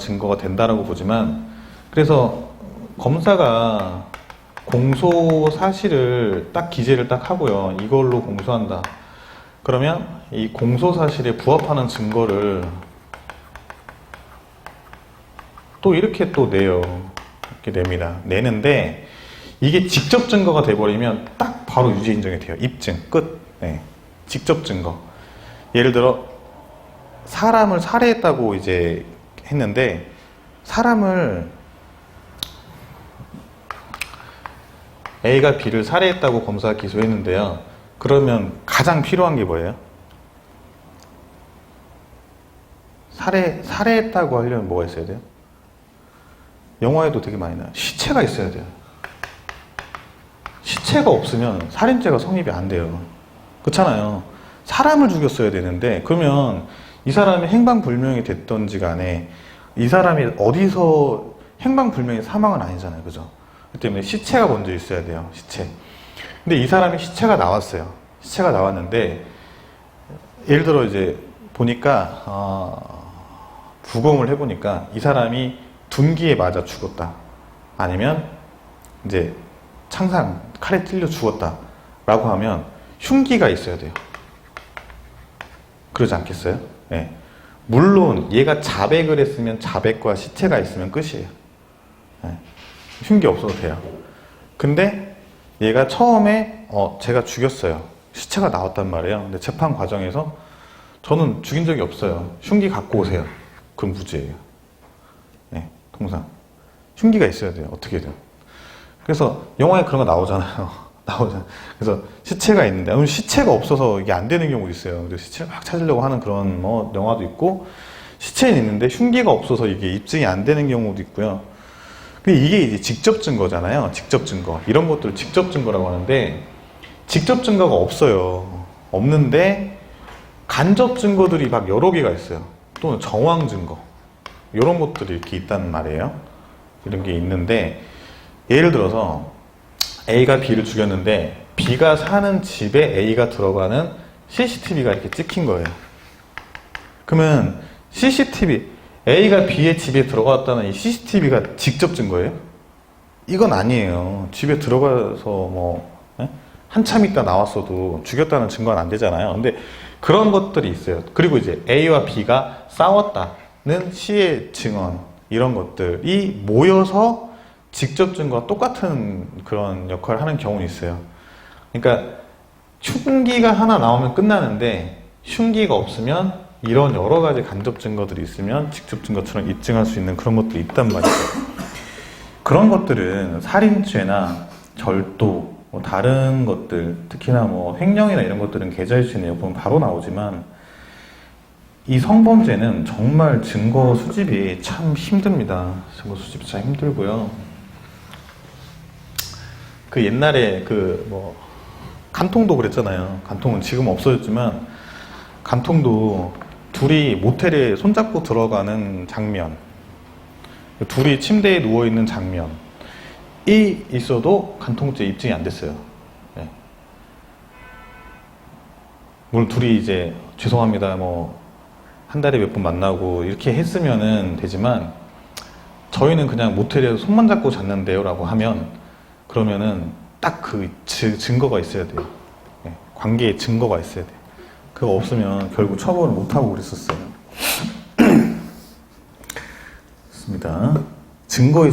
증거가 된다라고 보지만 그래서 검사가 공소 사실을 딱 기재를 딱 하고요. 이걸로 공소한다. 그러면 이 공소 사실에 부합하는 증거를 또 이렇게 또 내요. 이렇게 냅니다. 내는데 이게 직접 증거가 돼버리면 딱 바로 유죄 인정이 돼요. 입증 끝. 네. 직접 증거. 예를 들어 사람을 살해했다고 이제 했는데 사람을 A가 B를 살해했다고 검사가 기소했는데요. 그러면 가장 필요한 게 뭐예요? 살해 살해했다고 하려면 뭐가 있어야 돼요? 영화에도 되게 많이 나요. 시체가 있어야 돼요. 시체가 없으면 살인죄가 성립이 안 돼요. 그렇잖아요. 사람을 죽였어야 되는데 그러면 이 사람이 행방불명이 됐던지 간에 이 사람이 어디서 행방불명의 사망은 아니잖아요. 그죠? 그 때문에 시체가 먼저 있어야 돼요. 시체. 근데 이 사람이 시체가 나왔어요. 시체가 나왔는데 예를 들어 이제 보니까 어, 부검을 해보니까 이 사람이 둔기에 맞아 죽었다. 아니면 이제 창상 칼에 찔려 죽었다 라고 하면 흉기가 있어야 돼요. 그러지 않겠어요? 예. 물론 얘가 자백을 했으면 자백과 시체가 있으면 끝이에요. 예. 흉기 없어도 돼요. 근데 얘가 처음에 어 제가 죽였어요. 시체가 나왔단 말이에요. 근데 재판 과정에서 저는 죽인 적이 없어요. 흉기 갖고 오세요. 그럼 무죄예요. 네, 통상 흉기가 있어야 돼요. 어떻게든. 그래서 영화에 그런 거 나오잖아요. 나오잖아요. 그래서 시체가 있는데 시체가 없어서 이게 안 되는 경우도 있어요. 그래서 시체를 막 찾으려고 하는 그런 뭐 영화도 있고 시체는 있는데 흉기가 없어서 이게 입증이 안 되는 경우도 있고요. 근데 이게 이제 직접 증거잖아요. 직접 증거. 이런 것들을 직접 증거라고 하는데 직접 증거가 없어요. 없는데 간접 증거들이 막 여러 개가 있어요. 또는 정황 증거. 이런 것들이 이렇게 있다는 말이에요. 이런 게 있는데 예를 들어서 A가 B를 죽였는데 B가 사는 집에 A가 들어가는 CCTV가 이렇게 찍힌 거예요. 그러면 CCTV A가 B의 집에 들어갔다는 이 CCTV가 직접 증거예요? 이건 아니에요. 집에 들어가서 뭐 예? 한참 있다 나왔어도 죽였다는 증거는 안 되잖아요. 근데 그런 것들이 있어요. 그리고 이제 A와 B가 싸웠다는 시의 증언 이런 것들이 모여서 직접 증거와 똑같은 그런 역할을 하는 경우는 있어요. 그러니까 흉기가 하나 나오면 끝나는데 흉기가 없으면 이런 여러 가지 간접 증거들이 있으면 직접 증거처럼 입증할 수 있는 그런 것들이 있단 말이죠. 그런 것들은 살인죄나 절도, 뭐 다른 것들, 특히나 뭐 횡령이나 이런 것들은 계좌이체 내역 보면 바로 나오지만 이 성범죄는 정말 증거 수집이 참 힘듭니다. 증거 수집이 참 힘들고요. 그 옛날에 그 뭐 간통도 그랬잖아요. 간통은 지금 없어졌지만 간통도 둘이 모텔에 손잡고 들어가는 장면, 둘이 침대에 누워 있는 장면이 있어도 간통죄 입증이 안 됐어요. 예. 물론 둘이 이제 죄송합니다, 뭐 한 달에 몇 번 만나고 이렇게 했으면은 되지만 저희는 그냥 모텔에서 손만 잡고 잤는데요라고 하면 그러면은 딱 그 증거가 있어야 돼요. 예, 관계에 증거가 있어야 돼요. 그거 없으면 결국 처벌을 못 하고 그랬었어요. 좋습니다. 증거의 주